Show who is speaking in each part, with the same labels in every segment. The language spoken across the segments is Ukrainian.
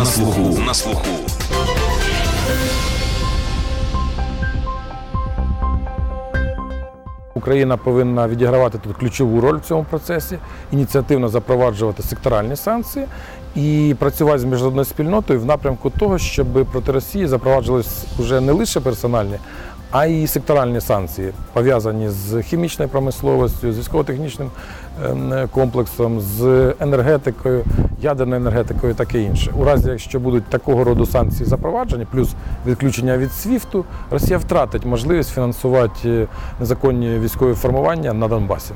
Speaker 1: На слуху. На слуху.
Speaker 2: Україна повинна відігравати тут ключову роль в цьому процесі, ініціативно запроваджувати секторальні санкції і працювати з міжнародною спільнотою в напрямку того, щоб проти Росії запроваджувались вже не лише персональні, а й секторальні санкції, пов'язані з хімічною промисловістю, з військово-технічним ем, комплексом, з енергетикою, ядерною енергетикою, таке інше. У разі, якщо будуть такого роду санкції запроваджені, плюс відключення від СВІФТу, Росія втратить можливість фінансувати е, незаконні військові формування на Донбасі.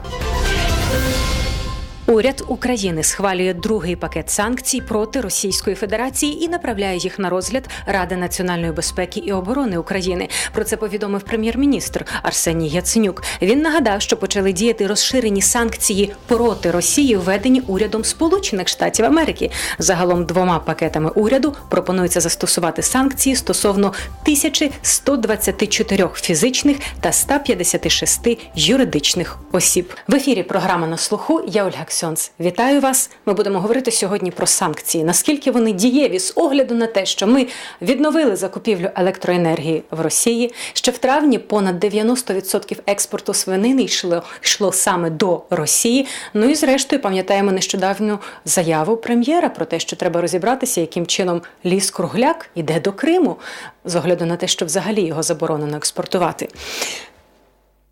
Speaker 3: Уряд України схвалює другий пакет санкцій проти Російської Федерації і направляє їх на розгляд Ради національної безпеки і оборони України. Про це повідомив прем'єр-міністр Арсеній Яценюк. Він нагадав, що почали діяти розширені санкції проти Росії, введені урядом Сполучених Штатів Америки. Загалом двома пакетами уряду пропонується застосувати санкції стосовно 1124 фізичних та 156 юридичних осіб. В ефірі програма на слуху. Я Ольга Ксьонц. Вітаю вас. Ми будемо говорити сьогодні про санкції. Наскільки вони дієві з огляду на те, що ми відновили закупівлю електроенергії в Росії. Ще в травні понад 90% експорту свинини йшло, йшло саме до Росії. Ну і зрештою пам'ятаємо нещодавню заяву прем'єра про те, що треба розібратися, яким чином ліс кругляк іде до Криму, з огляду на те, що взагалі його заборонено експортувати.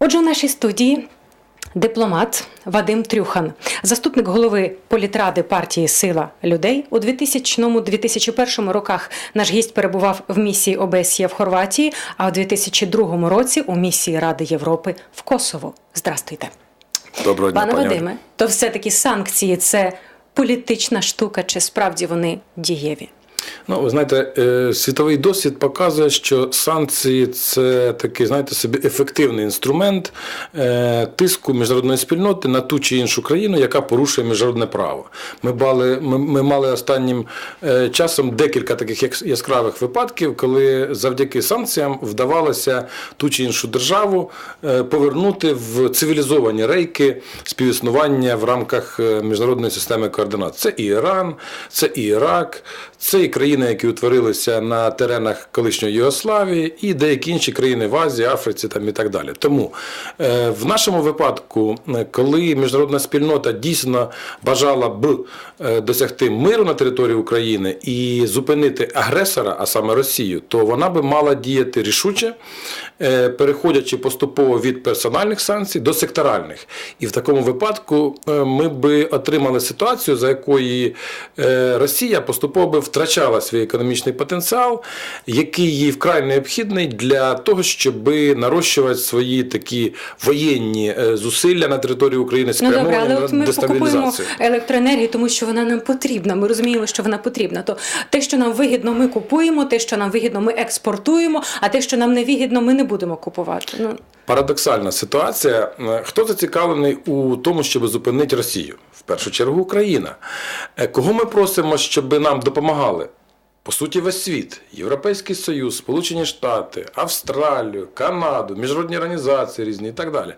Speaker 3: Отже, у нашій студії Дипломат Вадим Трюхан, заступник голови політради партії Сила людей у 2000-2001 роках. Наш гість перебував в місії ОБСЄ в Хорватії, а у 2002 році у місії Ради Європи в Косово. Здрастуйте,
Speaker 4: Доброго дня,
Speaker 3: пане. Вадиме. То все таки санкції це політична штука, чи справді вони дієві?
Speaker 4: Ну, ви знаєте, е, світовий досвід показує, що санкції це такий, знаєте, собі ефективний інструмент е, тиску міжнародної спільноти на ту чи іншу країну, яка порушує міжнародне право. Ми, бали, ми, ми мали останнім е, часом декілька таких яскравих випадків, коли завдяки санкціям вдавалося ту чи іншу державу повернути в цивілізовані рейки співіснування в рамках міжнародної системи координат. Це і Іран, це і Ірак, це і країни, які утворилися на теренах колишньої Югославії, і деякі інші країни в Азії, Африці там і так далі. Тому е, в нашому випадку, е, коли міжнародна спільнота дійсно бажала б е, досягти миру на території України і зупинити агресора, а саме Росію, то вона би мала діяти рішуче, переходячи поступово від персональних санкцій до секторальних. І в такому випадку е, ми би отримали ситуацію, за якої е, Росія поступово би втрачала свій економічний потенціал, який їй вкрай необхідний для того, щоб нарощувати свої такі воєнні е, зусилля на території України
Speaker 3: Ну добре,
Speaker 4: спрямовані
Speaker 3: але от
Speaker 4: на
Speaker 3: ми покупуємо електроенергію, тому що вона нам потрібна. Ми розуміємо, що вона потрібна. То те, що нам вигідно, ми купуємо, те, що нам вигідно, ми експортуємо, а те, що нам не вигідно, ми не будемо купувати. Ну
Speaker 4: Парадоксальна ситуація. Е, Хто зацікавлений у тому, щоб зупинити Росію? В першу чергу Україна. Е, Кого ми просимо, щоб нам допомагали? По суті, весь світ, Європейський Союз, Сполучені Штати, Австралію, Канаду, міжнародні організації різні і так далі.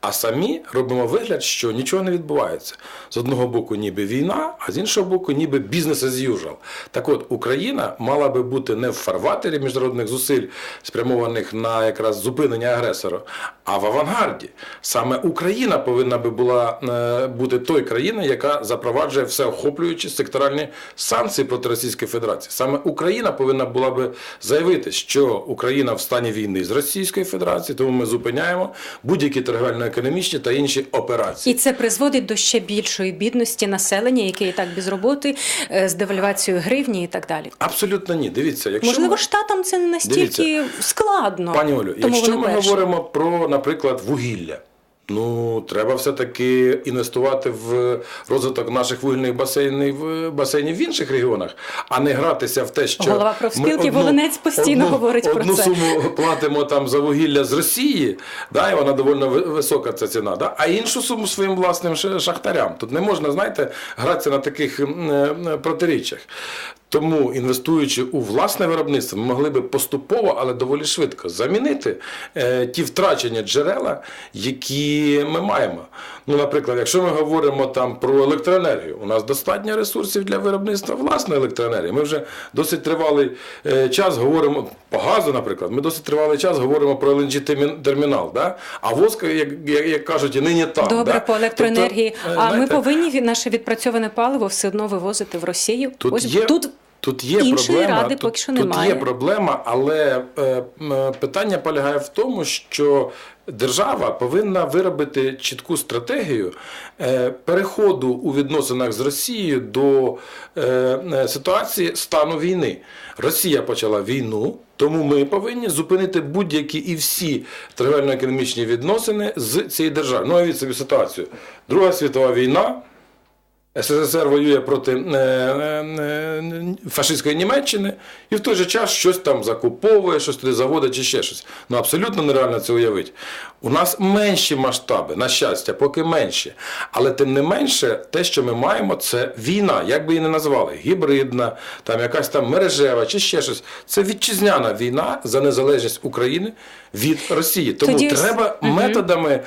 Speaker 4: А самі робимо вигляд, що нічого не відбувається. З одного боку, ніби війна, а з іншого боку, ніби бізнес as usual. Так от, Україна мала би бути не в фарватері міжнародних зусиль, спрямованих на якраз зупинення агресора, а в авангарді. Саме Україна повинна би була е, бути той країною, яка запроваджує всеохоплюючі секторальні санкції проти Російської Федерації. Саме Україна повинна була би заявити, що Україна в стані війни з Російською Федерацією, тому ми зупиняємо будь-які торговельно-економічні та інші операції.
Speaker 3: і це призводить до ще більшої бідності населення, яке і так без роботи, е, з девальвацією гривні і так далі.
Speaker 4: Абсолютно ні. Дивіться, якщо
Speaker 3: Можливо,
Speaker 4: ми...
Speaker 3: штатам це не настільки
Speaker 4: Дивіться,
Speaker 3: складно.
Speaker 4: Пані Олю,
Speaker 3: тому
Speaker 4: якщо ми
Speaker 3: перші.
Speaker 4: говоримо про, наприклад, вугілля. Ну, треба все-таки інвестувати в розвиток наших вугільних басейнів, басейнів в інших регіонах, а не гратися в те, що
Speaker 3: Голова профспілки Волинець постійно говорить про
Speaker 4: одну
Speaker 3: це.
Speaker 4: суму платимо там за вугілля з Росії, да, і вона доволі висока ця ціна, да, а іншу суму своїм власним шахтарям. Тут не можна, знаєте, гратися на таких е, протиріччях. Тому, інвестуючи у власне виробництво, ми могли би поступово, але доволі швидко замінити е, ті втрачені джерела, які ми маємо. Ну, наприклад, якщо ми говоримо там про електроенергію, у нас достатньо ресурсів для виробництва власної електроенергії. Ми вже досить тривалий е, час говоримо по газу, наприклад, ми досить тривалий час говоримо про LNG термі- термінал, да? а воска, як, як, як кажуть, і нині там.
Speaker 3: Добре,
Speaker 4: да?
Speaker 3: по електроенергії.
Speaker 4: Тобто,
Speaker 3: а ми повинні наше відпрацьоване паливо все одно вивозити в Росію.
Speaker 4: Тут
Speaker 3: Ось
Speaker 4: є,
Speaker 3: тут
Speaker 4: тут є
Speaker 3: іншої
Speaker 4: проблема,
Speaker 3: ради
Speaker 4: тут,
Speaker 3: поки що
Speaker 4: тут є проблема, але е, е, питання полягає в тому, що держава повинна виробити чітку стратегію е, переходу у відносинах з Росією до е, е, ситуації стану війни. Росія почала війну. Тому ми повинні зупинити будь-які і всі торговельно-економічні відносини з цієї держави. Ну, уявіть собі ситуацію. Друга світова війна. СССР воює проти е, е, е, фашистської Німеччини і в той же час щось там закуповує, щось туди заводить чи ще щось. Ну абсолютно нереально це уявити. У нас менші масштаби, на щастя, поки менші. Але тим не менше, те, що ми маємо, це війна, як би її не назвали, гібридна, там якась там мережева чи ще щось. Це вітчизняна війна за незалежність України від Росії. Тому
Speaker 3: Тоді
Speaker 4: треба методами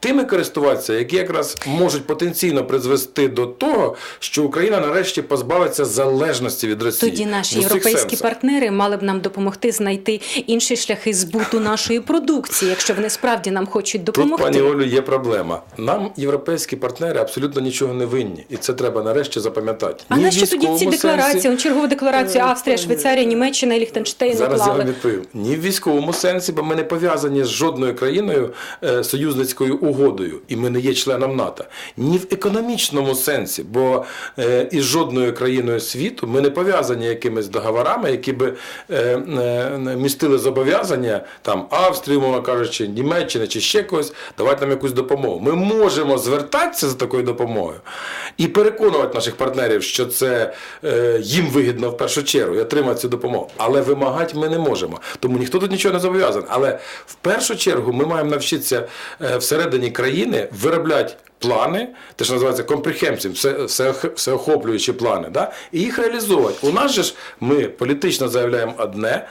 Speaker 4: тими користуватися, які якраз можуть потенційно призвести до того, що Україна нарешті позбавиться залежності від Росії.
Speaker 3: Тоді наші європейські
Speaker 4: сенсах.
Speaker 3: партнери мали б нам допомогти знайти інші шляхи збуту нашої продукції, якщо вони справді нам хочуть
Speaker 4: Тут,
Speaker 3: допомогти.
Speaker 4: пані Олю, є проблема. Нам європейські партнери абсолютно нічого не винні, і це треба нарешті запам'ятати.
Speaker 3: а нащо тоді ці декларації?
Speaker 4: сенсі-
Speaker 3: чергову декларацію Австрія, Швейцарія, Німеччина і Ліхтенштейн
Speaker 4: Зараз я
Speaker 3: уклали.
Speaker 4: вам відповім. Ні в військовому сенсі, бо ми не пов'язані з жодною країною е, союзницькою угодою, і ми не є членом НАТО. Ні в економічному сенсі, бо е, із жодною країною світу ми не пов'язані якимись договорами, які би е, е, містили зобов'язання там Австрії, мовно кажучи, Німеччини чи ще когось, давати нам якусь допомогу. Ми можемо звертатися за такою допомогою і переконувати наших партнерів, що це їм вигідно в першу чергу і отримати цю допомогу. Але вимагати ми не можемо. Тому ніхто тут нічого не зобов'язаний. Але в першу чергу ми маємо навчитися всередині країни виробляти. Плани, те, що називається comprehensive, все, все, всеохоплюючі плани, да? і їх реалізовувати. У нас же ж ми політично заявляємо одне,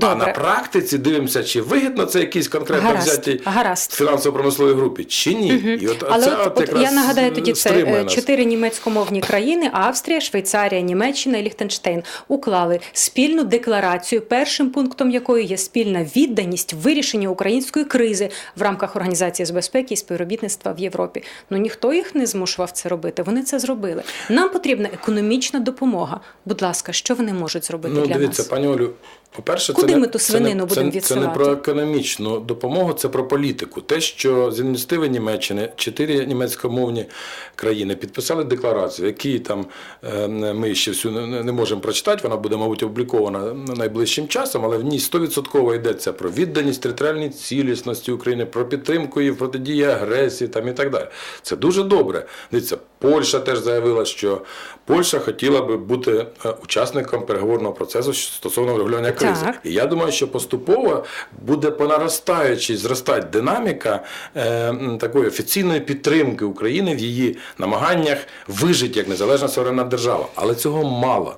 Speaker 4: а на практиці дивимося, чи вигідно це якийсь конкретно
Speaker 3: Гаразд,
Speaker 4: взятій
Speaker 3: гаразд.
Speaker 4: фінансово-промисловій групі, чи ні. І от,
Speaker 3: Але
Speaker 4: це
Speaker 3: от, от
Speaker 4: якраз
Speaker 3: я нагадаю тоді це
Speaker 4: стримує
Speaker 3: е,
Speaker 4: нас.
Speaker 3: чотири німецькомовні країни: Австрія, Швейцарія, Німеччина і Ліхтенштейн уклали спільну декларацію, першим пунктом якої є спільна відданість вирішенню української кризи в рамках організації з безпеки і співробітництва в Європі. Ну ніхто їх не змушував це робити. Вони це зробили. Нам потрібна економічна допомога. Будь ласка, що вони можуть зробити
Speaker 4: Ну,
Speaker 3: для
Speaker 4: дивіться,
Speaker 3: нас?
Speaker 4: пані Олю, по-перше,
Speaker 3: Куди
Speaker 4: це не,
Speaker 3: ту свинину
Speaker 4: не,
Speaker 3: будемо
Speaker 4: це, це не про економічну допомогу, це про політику. Те, що з ініціативи Німеччини чотири німецькомовні країни підписали декларацію, які там е, ми ще всю не, можемо прочитати, вона буде, мабуть, опублікована найближчим часом, але в ній 100% йдеться про відданість територіальній цілісності України, про підтримку її протидії агресії там, і так далі. Це дуже добре. Дивіться, Польща теж заявила, що Польща хотіла би бути е, учасником переговорного процесу стосовно врегулювання кризи.
Speaker 3: Так.
Speaker 4: І я думаю, що поступово буде по наростаючій зростати динаміка е, такої офіційної підтримки України в її намаганнях вижити як незалежна суверенна держава. Але цього мало.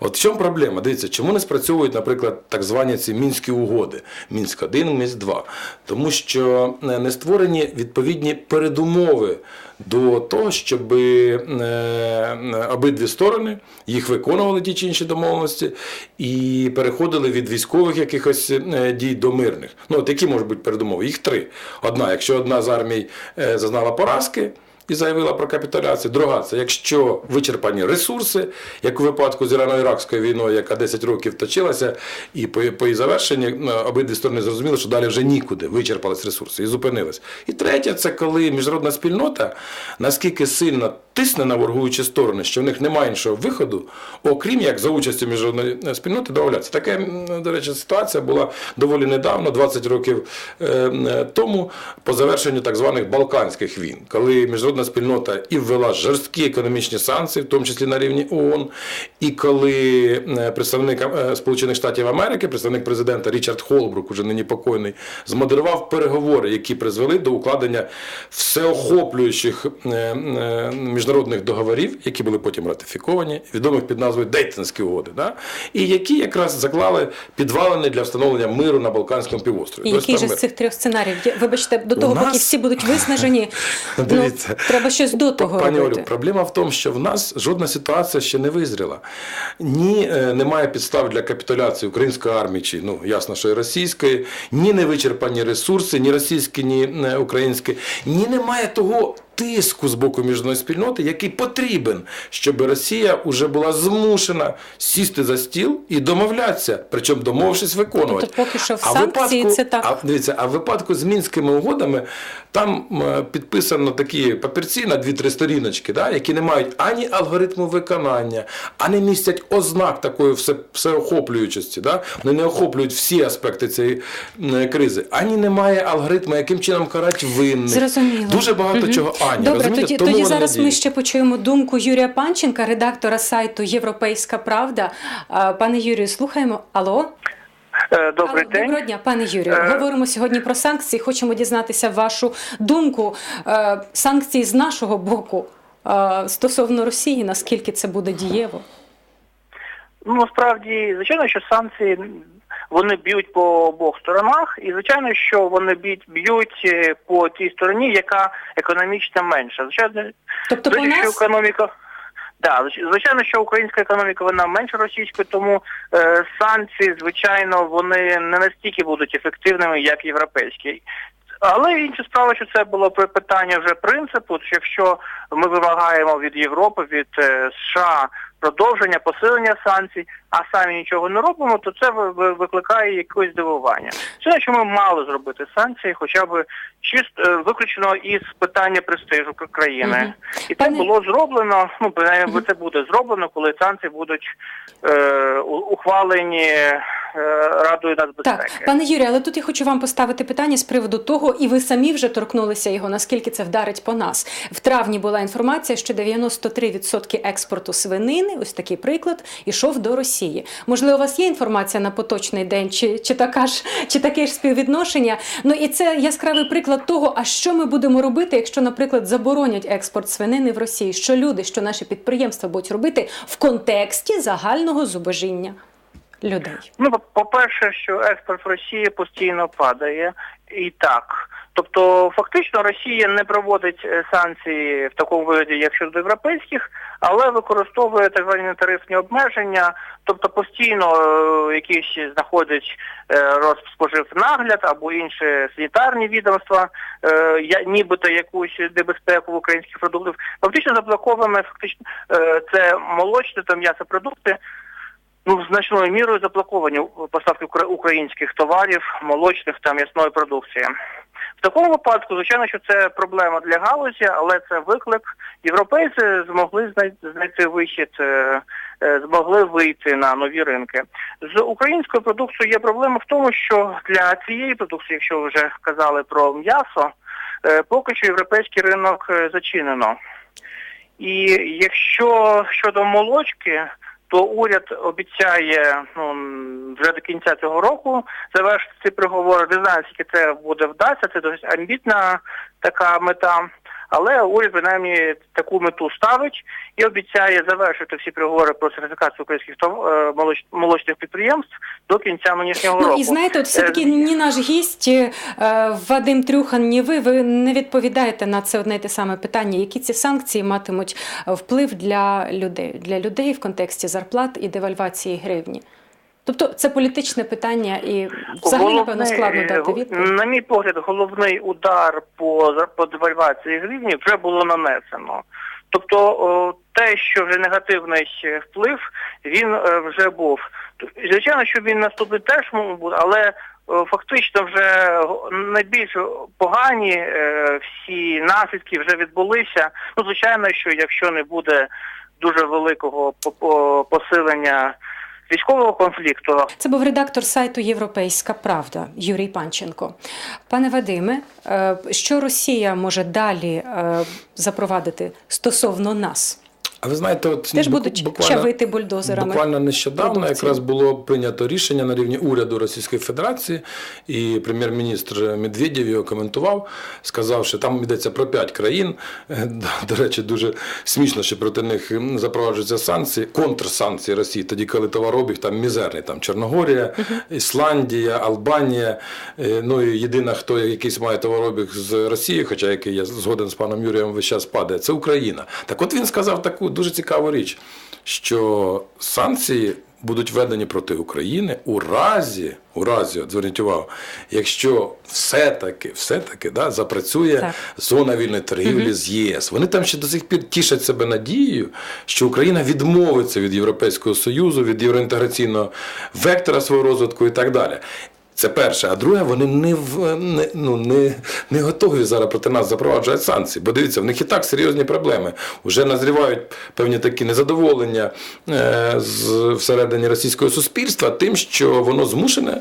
Speaker 4: От в чому проблема? Дивіться, чому не спрацьовують, наприклад, так звані ці мінські угоди? Мінськ 1 Мінськ 2 Тому що е, не створені відповідні передумови до того, щоб е, обидві сторони їх виконували ті чи інші домовленості і переходили від військових якихось е, дій до мирних. Ну, от які можуть бути передумови? Їх три. Одна, якщо одна з армій е, зазнала поразки. І заявила про капітуляцію. Друга це якщо вичерпані ресурси, як у випадку з Ірано-Іракською війною, яка 10 років точилася, і по, по її завершенні е, обидві сторони зрозуміли, що далі вже нікуди вичерпались ресурси і зупинились. І третє, це коли міжнародна спільнота наскільки сильно тисне на воргуючі сторони, що в них немає іншого виходу, окрім як за участю міжнародної е, спільноти домовлятися. Така, до речі, ситуація була доволі недавно, 20 років е, тому, по завершенню так званих Балканських війн, коли міжнародна міжнародна спільнота і ввела жорсткі економічні санкції, в тому числі на рівні ООН. І коли е, представник е, Сполучених Штатів Америки, представник президента Річард Холбрук, уже нині покойний, змодерував переговори, які призвели до укладення всеохоплюючих е, міжнародних договорів, які були потім ратифіковані, відомих під назвою Дейтинські угоди, да? і які якраз заклали підвалини для встановлення миру на Балканському півострові.
Speaker 3: І який же з цих трьох сценаріїв? Вибачте, до того,
Speaker 4: нас-
Speaker 3: поки всі будуть виснажені, ну,
Speaker 4: Дивіться.
Speaker 3: Треба щось до того
Speaker 4: Пані
Speaker 3: робити.
Speaker 4: Олю, проблема в тому, що в нас жодна ситуація ще не визріла. Ні, е, немає підстав для капітуляції української армії, чи ну ясно, що і російської, ні не вичерпані ресурси, ні російські, ні е, українські, ні немає того. Тиску з боку міжнародної спільноти, який потрібен, щоб Росія вже була змушена сісти за стіл і домовлятися, причому домовившись виконувати.
Speaker 3: Тобто поки що в
Speaker 4: А
Speaker 3: санкції це так.
Speaker 4: А дивіться, а в випадку з мінськими угодами там підписано такі папірці на 2-3 сторіночки, да, які не мають ані алгоритму виконання, ані містять ознак такої все, всеохоплюючості. Да? Вони не охоплюють всі аспекти цієї кризи. Ані немає алгоритму, яким чином карати винних.
Speaker 3: Зрозуміло.
Speaker 4: Дуже багато чого ані.
Speaker 3: Добре,
Speaker 4: розумієте?
Speaker 3: тоді,
Speaker 4: Тому
Speaker 3: тоді зараз
Speaker 4: не
Speaker 3: ми ще почуємо думку Юрія Панченка, редактора сайту Європейська Правда. Пане Юрію, слухаємо. Алло?
Speaker 1: Е, Добрий
Speaker 3: Алло,
Speaker 1: день.
Speaker 3: Доброго дня, пане Юрію.
Speaker 1: Е,
Speaker 3: Говоримо сьогодні про санкції. Хочемо дізнатися вашу думку. Е, Санкції з нашого боку стосовно Росії, наскільки це буде дієво?
Speaker 1: Ну насправді, звичайно, що санкції вони б'ють по обох сторонах, і звичайно, що вони б'ють б'ють е, по тій стороні, яка економічно менша. Звичайно,
Speaker 3: Тобто по
Speaker 1: що
Speaker 3: нас
Speaker 1: економіка. Да, звичайно, що українська економіка вона менше російської, тому е, санкції, звичайно, вони не настільки будуть ефективними, як європейські. Але інша справа, що це було пи- питання вже принципу. що Якщо ми вимагаємо від Європи, від е, США продовження, посилення санкцій, а самі нічого не робимо, то це ви- ви- викликає якесь здивування. Це що ми мали зробити санкції, хоча б чисто е, виключено із питання престижу країни.
Speaker 3: Мгм.
Speaker 1: І
Speaker 3: Пане-
Speaker 1: це було зроблено. Ну принаймні, це буде зроблено, коли санкції будуть е, ухвалені е, Радою нацбезпеки.
Speaker 3: Так, пане Юрію, але тут я хочу вам поставити питання з приводу того, і ви самі вже торкнулися його, наскільки це вдарить по нас. В травні була інформація, що 93% експорту свинини, ось такий приклад, ішов до Росії. Можливо, у вас є інформація на поточний день, чи, чи, така ж, чи таке ж співвідношення? Ну і це яскравий приклад того, а що ми будемо робити, якщо, наприклад, заборонять експорт свинини в Росії? Що люди, що наші підприємства будуть робити в контексті загального зубожіння людей?
Speaker 1: Ну, по- по-перше, що експорт в Росії постійно падає і так. Тобто, фактично, Росія не проводить е, санкції в такому вигляді, як щодо європейських, але використовує так звані тарифні обмеження, тобто постійно е, якісь знаходить е, Розспоживнагляд або інші санітарні відомства, е, нібито якусь небезпеку українських продуктів. Фактично заблоковано фактично е, це молочне та м'ясопродукти. Ну, значною мірою заблоковані поставки українських товарів, молочних та м'ясної продукції. В такому випадку, звичайно, що це проблема для галузі, але це виклик. Європейці змогли знайти вихід, е, е, змогли вийти на нові ринки. З українською продукцією є проблема в тому, що для цієї продукції, якщо вже казали про м'ясо, е, поки що європейський ринок зачинено. І якщо щодо молочки, то уряд обіцяє ну вже до кінця цього року завершити ці переговори. Не знаю, скільки це буде вдасться. Це досить амбітна така мета. Але уряд принаймні таку мету ставить і обіцяє завершити всі переговори про сертифікацію українських е, молочних підприємств до кінця нинішнього року.
Speaker 3: Ну і знаєте, от все таки
Speaker 1: Е,
Speaker 3: ні наш гість е, Вадим Трюхан, ні ви, ви не відповідаєте на це одне й те саме питання. Які ці санкції матимуть е, вплив для людей для людей в контексті зарплат і девальвації гривні? Тобто це політичне питання, і взагалі напевно складно
Speaker 1: е,
Speaker 3: дати відповідь.
Speaker 1: На мій погляд, головний удар по по девальвації гривні вже було нанесено. Тобто те, що вже негативний е, вплив, він е, вже був. Звичайно, що він наступний теж бути, але е, фактично вже найбільш погані е, всі наслідки вже відбулися. Ну, звичайно, що якщо не буде дуже великого по- по- посилення військового конфлікту.
Speaker 3: Це був редактор сайту Європейська Правда Юрій Панченко. Пане Вадиме, е, що Росія може далі е, запровадити стосовно нас?
Speaker 4: А ви знаєте, от
Speaker 3: Теж
Speaker 4: бу-
Speaker 3: будуть чавити бульдозерами
Speaker 4: Буквально нещодавно
Speaker 3: продукцію?
Speaker 4: якраз було прийнято рішення на рівні уряду Російської Федерації, і прем'єр-міністр Медведєв його коментував, сказав, що там йдеться про п'ять країн. До речі, дуже смішно, що проти них запроваджуються санкції, контрсанкції Росії, тоді, коли товаробіг там мізерний, там Чорногорія, Ісландія, Албанія. е, Ну і єдина, хто якийсь має товаробіг з Росії, хоча який я згоден з паном Юрієм весь час падає, це Україна. Так от він сказав таку дуже цікаву річ, що санкції будуть введені проти України у разі, у разі, от зверніть увагу, якщо все-таки, все-таки да, запрацює
Speaker 3: Так.
Speaker 4: зона вільної торгівлі з ЄС. Вони там ще до сих пір тішать себе надією, що Україна відмовиться від Європейського Союзу, від євроінтеграційного вектора свого розвитку і так далі. Це перше. А друге, вони не, в, не, ну, не, не готові зараз проти нас запроваджувати санкції. Бо дивіться, в них і так серйозні проблеми. Уже назрівають певні такі незадоволення е, з, всередині російського суспільства тим, що воно змушене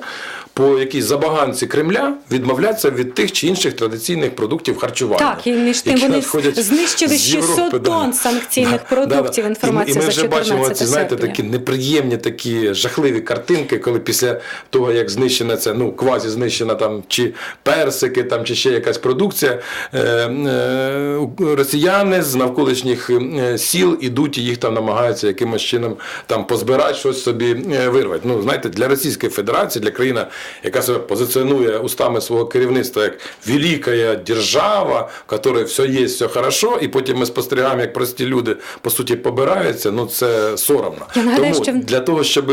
Speaker 4: по якійсь забаганці Кремля відмовлятися від тих чи інших традиційних продуктів харчування.
Speaker 3: Так, і між тим вони знищили
Speaker 4: з Європи,
Speaker 3: 600 тонн санкційних продуктів,
Speaker 4: І ми-
Speaker 3: інформація
Speaker 4: і ми
Speaker 3: за
Speaker 4: вже бачимо ці, знаєте,
Speaker 3: серпня.
Speaker 4: такі неприємні, такі жахливі картинки, коли після того, як знищена це, ну, квазі знищена там чи персики, там, чи ще якась продукція, е, е, росіяни з навколишніх е, сіл ідуть і їх там намагаються якимось чином там позбирати, щось собі вирвати. Ну, знаєте, для Російської Федерації, для країни, яка себе позиціонує устами свого керівництва як велика держава, в якій все є, все хорошо, і потім ми спостерігаємо, як прості люди по суті побираються. Ну це соромно.
Speaker 3: Я нагадаю,
Speaker 4: Тому
Speaker 3: що-
Speaker 4: для того, щоб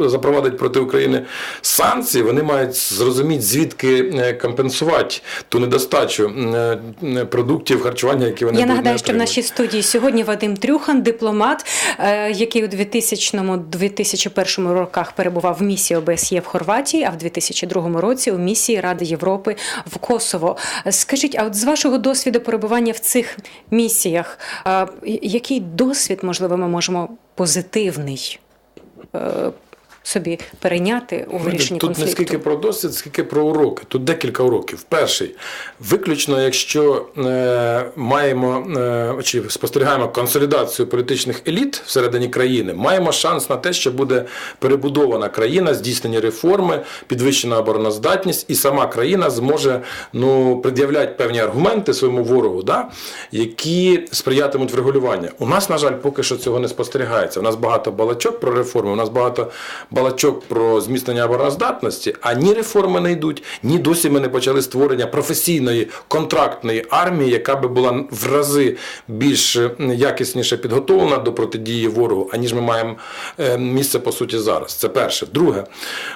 Speaker 4: запровадити проти України санкції, вони мають зрозуміти, звідки е, компенсувати ту недостачу е, продуктів харчування, які вони
Speaker 3: Я нагадаю, що в нашій студії сьогодні Вадим Трюхан, дипломат, е, який у 2000-2001 роках перебував в місії ОБСЄ в Хорватії, а в 2002 році у місії Ради Європи в Косово. Скажіть, а от з вашого досвіду перебування в цих місіях, який досвід, можливо, ми можемо позитивний собі перейняти у вирішенні
Speaker 4: Тут
Speaker 3: конфлікту?
Speaker 4: не скільки про досвід, скільки про уроки. Тут декілька уроків. Перший, виключно, якщо е, маємо е, чи спостерігаємо консолідацію політичних еліт всередині країни, маємо шанс на те, що буде перебудована країна, здійснені реформи, підвищена обороноздатність, і сама країна зможе ну, пред'являти певні аргументи своєму ворогу, да, які сприятимуть врегулюванню. У нас, на жаль, поки що цього не спостерігається. У нас багато балачок про реформи, у нас багато балачок про зміцнення обороноздатності, а ні реформи не йдуть, ні досі ми не почали створення професійної контрактної армії, яка би була в рази більш е, якісніше підготовлена до протидії ворогу, аніж ми маємо е, місце по суті зараз. Це перше. Друге,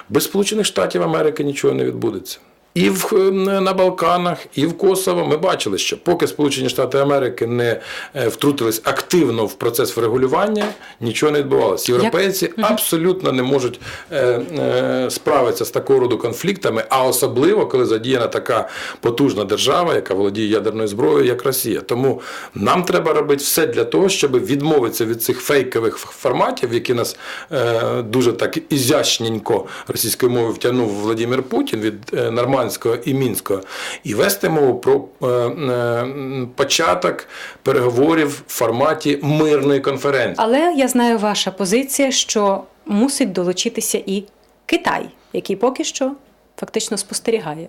Speaker 4: без Сполучених Штатів Америки нічого не відбудеться. І в, е, на Балканах, і в Косово ми бачили, що поки Сполучені Штати Америки не е, втрутились активно в процес врегулювання, нічого не відбувалося. Європейці абсолютно не можуть е, е, справитися з такого роду конфліктами, а особливо коли задіяна така потужна держава, яка володіє ядерною зброєю, як Росія. Тому нам треба робити все для того, щоб відмовитися від цих фейкових форматів, які нас е, дуже так ізящненько російською мовою втягнув Владимир Путін від е, нормандського і мінського, і вести мову про е, е, початок переговорів в форматі мирної конференції.
Speaker 3: Але я знаю ваша позиція, що мусить долучитися і Китай, який поки що фактично спостерігає.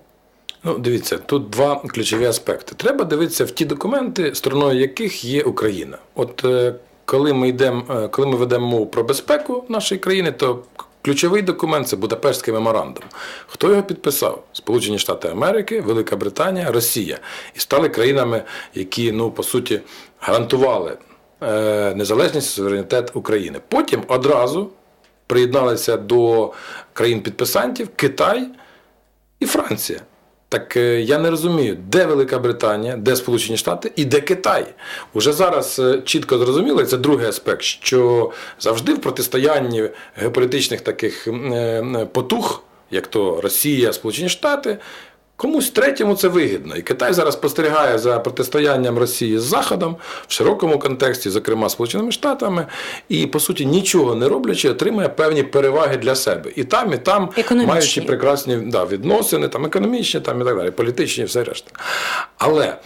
Speaker 4: Ну, дивіться, тут два ключові аспекти. Треба дивитися в ті документи, стороною яких є Україна. От е, коли ми йдемо, коли ми ведемо мову про безпеку нашої країни, то ключовий документ це Будапештський меморандум. Хто його підписав? Сполучені Штати Америки, Велика Британія, Росія. І стали країнами, які, ну, по суті, гарантували е, незалежність і суверенітет України. Потім одразу приєдналися до країн-підписантів Китай і Франція. Так е, я не розумію, де Велика Британія, де Сполучені Штати і де Китай. Уже зараз е, чітко зрозуміло, це другий аспект, що завжди в протистоянні геополітичних таких е, потуг, як то Росія, Сполучені Штати, Комусь третьому це вигідно. І Китай зараз спостерігає за протистоянням Росії з Заходом в широкому контексті, зокрема Сполученими Штатами, і по суті нічого не роблячи, отримує певні переваги для себе. І там, і там
Speaker 3: Економічні.
Speaker 4: маючи прекрасні да, відносини, там економічні, там і так далі, політичні, все решта. Але.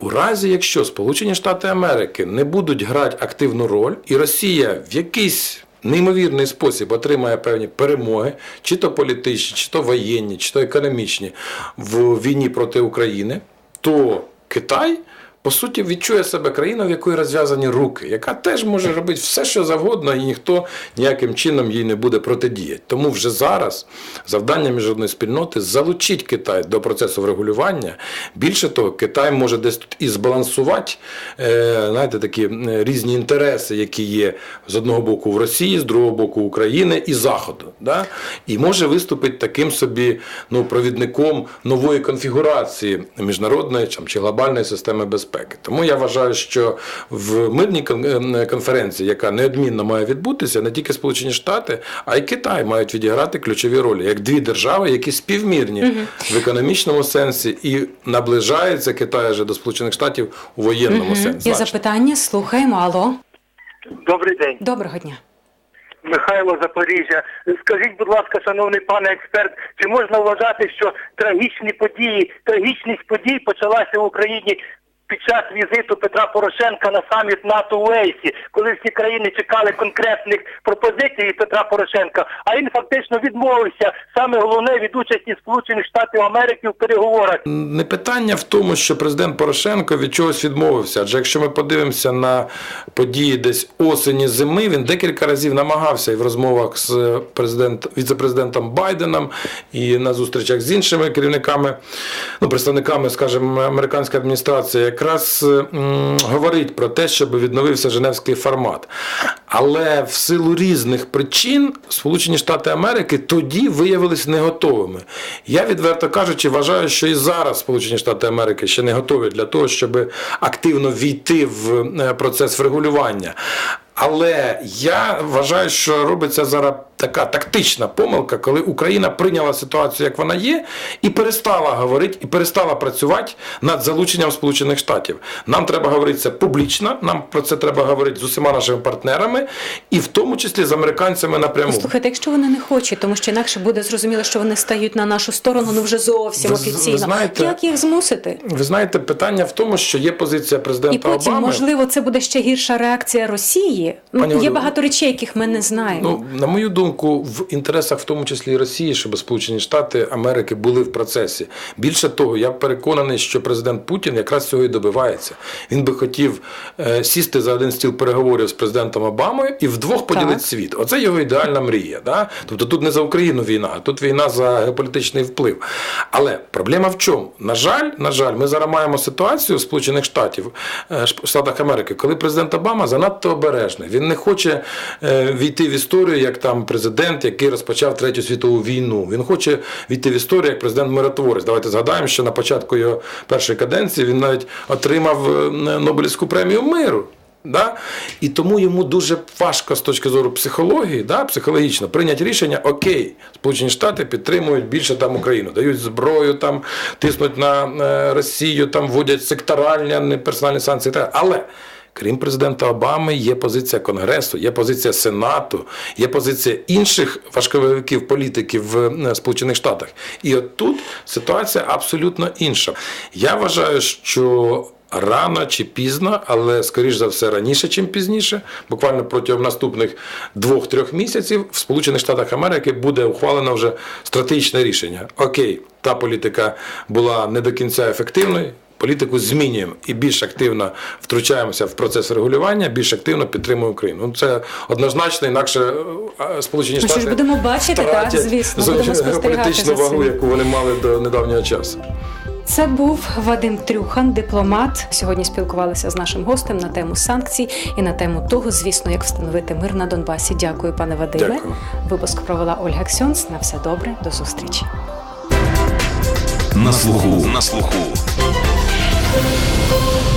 Speaker 4: У разі, якщо Сполучені Штати Америки не будуть грати активну роль, і Росія в якийсь неймовірний спосіб отримає певні перемоги, чи то політичні, чи то воєнні, чи то економічні в війні проти України, то Китай. По суті, відчує себе країна, в якої розв'язані руки, яка теж може робити все, що завгодно, і ніхто ніяким чином їй не буде протидіяти. Тому вже зараз завдання міжнародної спільноти залучить Китай до процесу врегулювання. Більше того, Китай може десь тут і збалансувати е, знаєте, такі е, різні інтереси, які є з одного боку в Росії, з другого боку України і Заходу. Да? І може виступити таким собі ну, провідником нової конфігурації міжнародної чи глобальної системи безпеки. Тому я вважаю, що в мирній е, конференції, яка неодмінно має відбутися, не тільки Сполучені Штати, а й Китай мають відіграти ключові ролі як дві держави, які співмірні в економічному сенсі, і наближається Китай вже до Сполучених Штатів у воєнному сенсі.
Speaker 3: Є запитання, слухаємо. Алло,
Speaker 5: Добрий день,
Speaker 3: доброго дня.
Speaker 5: Михайло Запоріжжя. Скажіть, будь ласка, шановний пане експерт, чи можна вважати, що трагічні події, трагічність подій почалася в Україні під час візиту Петра Порошенка на саміт НАТО у Ейсі, коли всі країни чекали конкретних пропозицій Петра Порошенка, а він фактично відмовився саме головне від участі Сполучених Штатів Америки в переговорах.
Speaker 4: Не питання в тому, що президент Порошенко від чогось відмовився. Адже якщо ми подивимося на події десь осені зими, він декілька разів намагався і в розмовах з президент, віце-президентом Байденом, і на зустрічах з іншими керівниками, ну, представниками, скажімо, американської адміністрації, якраз говорить про те, щоб відновився Женевський формат. Але в силу різних причин Сполучені Штати Америки тоді виявилися не готовими. Я відверто кажучи, вважаю, що і зараз Сполучені Штати Америки ще не готові для того, щоб активно війти в е, процес врегулювання. Але я вважаю, що робиться зараз така тактична помилка, коли Україна прийняла ситуацію, як вона є, і перестала говорити, і перестала працювати над залученням Сполучених Штатів. Нам треба говорити це публічно, нам про це треба говорити з усіма нашими партнерами, і в тому числі з американцями напряму.
Speaker 3: Слухайте, якщо вони не хочуть, тому що інакше буде зрозуміло, що вони стають на нашу сторону, ну вже зовсім
Speaker 4: Ви з- ви
Speaker 3: офіційно.
Speaker 4: знаєте-
Speaker 3: Як їх змусити?
Speaker 4: Ви знаєте, питання в тому, що є позиція
Speaker 3: І
Speaker 4: президента
Speaker 3: потім,
Speaker 4: Обами.
Speaker 3: можливо, це буде ще гірша реакція Росії. Ну,
Speaker 4: Пані
Speaker 3: є
Speaker 4: Олю,
Speaker 3: багато речей, яких ми не знаємо.
Speaker 4: Ну, на мою думку, в інтересах, в тому числі і Росії, щоб Сполучені Штати Америки були в процесі. Більше того, я переконаний, що президент Путін якраз цього і добивається. Він би хотів е, сісти за один стіл переговорів з президентом Обамою і вдвох поділити
Speaker 3: Так.
Speaker 4: світ. Оце його ідеальна мрія. Да? Тобто тут не за Україну війна, а тут війна за геополітичний вплив. Але проблема в чому? На жаль, на жаль, ми зараз маємо ситуацію в Сполучених Штатів, е, Штатах Америки, коли президент Обама занадто обережний. Він не хоче е, війти в історію як там президент, який розпочав третю світову війну. Він хоче війти в історію як президент миротворець. Давайте згадаємо, що на початку його першої каденції він навіть отримав е, Нобелівську премію миру. Да? І тому йому дуже важко з точки зору психології, да, психологічно прийняти рішення, окей, Сполучені Штати підтримують більше там Україну, дають зброю, там, тиснуть на е, Росію, там вводять секторальні, а не персональні санкції. Але крім президента Обами, є позиція Конгресу, є позиція Сенату, є позиція інших важковиків політиків в е, Сполучених Штатах. І от тут ситуація абсолютно інша. Я вважаю, що рано чи пізно, але скоріш за все раніше, чим пізніше, буквально протягом наступних двох-трьох місяців в Сполучених Штатах Америки буде ухвалено вже стратегічне рішення. Окей, та політика була не до кінця ефективною. Політику змінюємо і більш активно втручаємося в процес регулювання, більш активно підтримуємо Україну. Ну це однозначно, інакше е, Сполучені
Speaker 3: Ну, що
Speaker 4: Штати
Speaker 3: ж, будемо бачити, так, звісно, будемо за
Speaker 4: вагу, яку вони мали до недавнього часу.
Speaker 3: Це був Вадим Трюхан, дипломат. Сьогодні спілкувалися з нашим гостем на тему санкцій і на тему того, звісно, як встановити мир на Донбасі. Дякую, пане Вадиме.
Speaker 4: Дякую.
Speaker 3: Випуск провела Ольга Ксьонс. На все добре, до зустрічі.
Speaker 6: На слуху. На слуху. Thank.